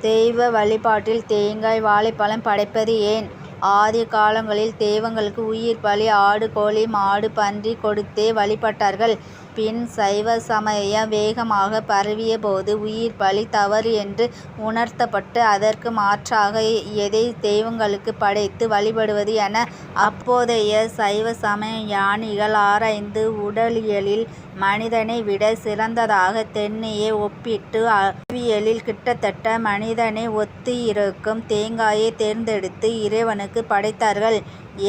தெய்வ வழிபாட்டில் தேங்காய் வாழைப்பழம் படைப்பது ஏன்? ஆதி காலங்களில் தெய்வங்களுக்கு உயிர் பலி ஆடு கோழி மாடு பன்றி கொடுத்தே வழிபட்டார்கள். பின் சைவ சமயம் வேகமாக பரவிய போது உயிர் பலி தவறு என்று உணர்த்தப்பட்டு அதற்கு மாற்றாக எதை தெய்வங்களுக்கு படைத்து வழிபடுவது என அப்போதைய சைவ சமய ஞானிகள் ஆராய்ந்து உடலியலில் மனிதனை விட சிறந்ததாக தென்னையை ஒப்பிட்டு அறிவியலில் கிட்டத்தட்ட மனிதனை ஒத்து இருக்கும் தேங்காயை தேர்ந்தெடுத்து இறைவனுக்கு படைத்தார்கள்.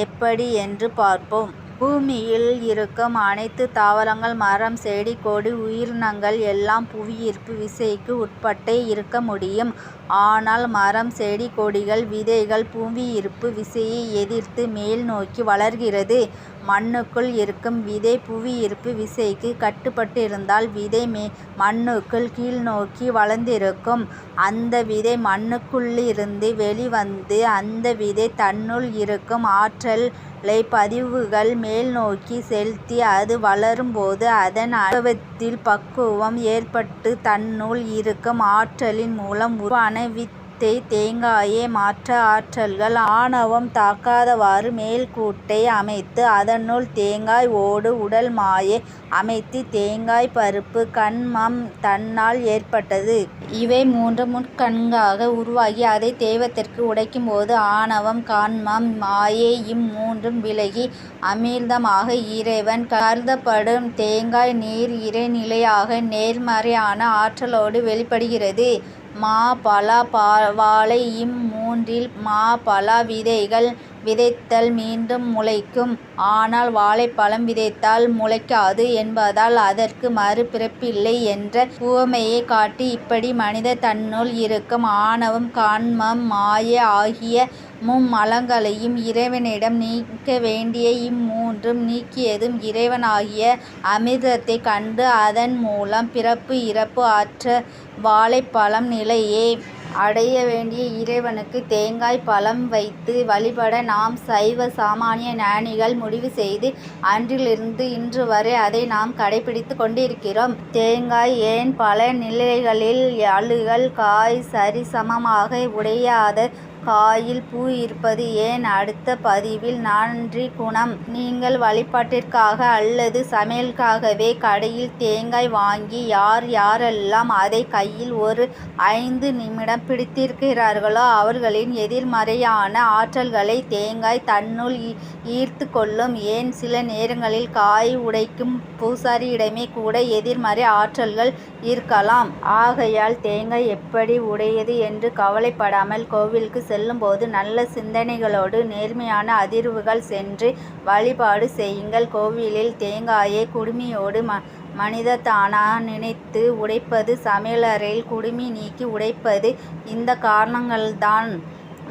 எப்படி என்று பார்ப்போம். பூமியில் இருக்கும் அனைத்து தாவரங்கள் மரம் செடி கொடி உயிரினங்கள் எல்லாம் புவியீர்ப்பு விசைக்கு உட்பட்டே இருக்க முடியும். ஆனால் மரம் செடி கொடிகள் விதைகள் புவியீர்ப்பு விசையை எதிர்த்து மேல் நோக்கி வளர்கிறது. மண்ணுக்குள் இருக்கும் விதை புவியீர்ப்பு விசைக்கு கட்டுப்பட்டிருந்தால் விதை மண்ணுக்குள் கீழ்நோக்கி வளர்ந்திருக்கும். அந்த விதை மண்ணுக்குள்ளிருந்து வெளிவந்து அந்த விதை தன்னுள் இருக்கும் ஆற்றல் பதிவுகள் மேல்நோக்கி செலுத்தி அது வளரும்போது அதன் அனுபவத்தில் பக்குவம் ஏற்பட்டு தன்னுள் இருக்கும் ஆற்றலின் மூலம் உருவான ஆணவத்தை தேங்காயே. மாற்ற ஆற்றல்கள் ஆணவம் தாக்காதவாறு மேல்கூட்டை அமைத்து அதனுள் தேங்காய் ஓடு உடல் மாயை அமைத்து தேங்காய் பருப்பு கண்மம் தன்னால் ஏற்பட்டது. இவை மூன்று முக்கண்களாக உருவாகி அதை தெய்வத்திற்கு உடைக்கும் போது ஆணவம் கன்மம் மாயை இம் மூன்றும் விலகி அமிர்தமாக இறைவன் கருதப்படும் தேங்காய் நீர் இறைநிலையாக நேர்மறையான ஆற்றலோடு வெளிப்படுகிறது. மா பலா வாழை இம்மூன்றில் மா பலா விதைகள் விதைத்தல் மீண்டும் முளைக்கும். ஆனால் வாழைப்பழம் விதைத்தால் முளைக்காது என்பதால் அதற்கு மறுபிறப்பில்லை என்ற உவமையைக் காட்டி இப்படி மனித தன்னுள் இருக்கும் ஆணவம் காண்மம் மாயை ஆகிய மும்மலங்களையும் இறைவனிடம் நீக்க வேண்டிய இம்மூன்றும் நீக்கியதும் இறைவனாகிய அமிர்தத்தைக் கண்டு அதன் மூலம் பிறப்பு இறப்பு அற்ற வாழைப்பழம் நிலையை அடைய வேண்டிய இறைவனுக்கு தேங்காய் பழம் வைத்து வழிபட நாம் சைவ சாமானிய ஞானிகள் முடிவு செய்து அன்றிலிருந்து இன்று வரை அதை நாம் கடைபிடித்து கொண்டிருக்கிறோம். தேங்காய் ஏன் பல நிலைகளில் அழுகல் காய் சரிசமமாக உடையாத காயில் பூ இருப்பது ஏன் அடுத்த பதிவில் நன்றி குணம் நீங்கள் வழிபாட்டிற்காக அல்லது சமையலுக்காகவே கடையில் தேங்காய் வாங்கி யார் யாரெல்லாம் அதை கையில் ஒரு ஐந்து நிமிடம் பிடித்திருக்கிறார்களோ அவர்களின் எதிர்மறையான ஆற்றல்களை தேங்காய் தன்னுள் ஈர்த்து கொள்ளும். ஏன் சில நேரங்களில் காய் உடைக்கும் பூசாரியிடமே கூட எதிர்மறை ஆற்றல்கள் இருக்கலாம். ஆகையால் தேங்காய் எப்படி உடையது என்று கவலைப்படாமல் கோவிலுக்கு செல்லும்போது நல்ல சிந்தனைகளோடு நேர்மையான அதிர்வுகள் சென்று வழிபாடு செய்யுங்கள். கோவிலில் தேங்காயை குடுமியோடு ம மனிதனாக நினைத்து உடைப்பது சமையலறையில் குடுமி நீக்கி உடைப்பது இந்த காரணங்கள்தான்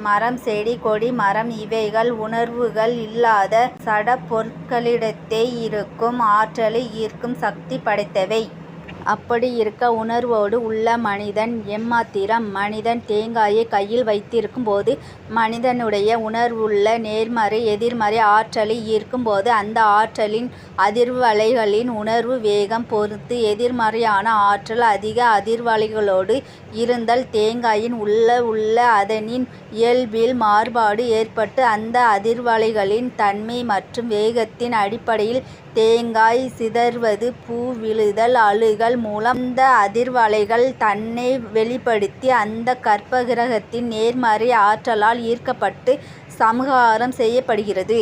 மரம் செடி கொடி மரம் இவைகள் உணர்வுகள் இல்லாத சட பொருட்களிடத்தே இருக்கும் ஆற்றலை ஈர்க்கும் சக்தி படைத்தவை. அப்படி இருக்க உணர்வோடு உள்ள மனிதன் எம்மாத்திரம்? மனிதன் தேங்காயை கையில் வைத்திருக்கும் போது மனிதனுடைய உணர்வுள்ள நேர்மறை எதிர்மறை ஆற்றலை ஈர்க்கும் போது அந்த ஆற்றலின் அதிர்வலைகளின் உணர்வு வேகம் பொறுத்து எதிர்மறையான ஆற்றல் அதிக அதிர்வலைகளோடு இருந்தால் தேங்காயின் உள்ளே உள்ள அதனின் இயல்பில் மாறுபாடு ஏற்பட்டு அந்த அதிர்வலைகளின் தன்மை மற்றும் வேகத்தின் அடிப்படையில் தேங்காய் சிதறுவது பூ விழுதல் அழுகல் மூலம் அந்த அதிர்வலைகள் தன்னை வெளிப்படுத்தி அந்த கர்ப்பகிரகத்தின் நேர்மறை ஆற்றலால் ஈர்க்கப்பட்டு சம்ஹாரம் செய்யப்படுகிறது.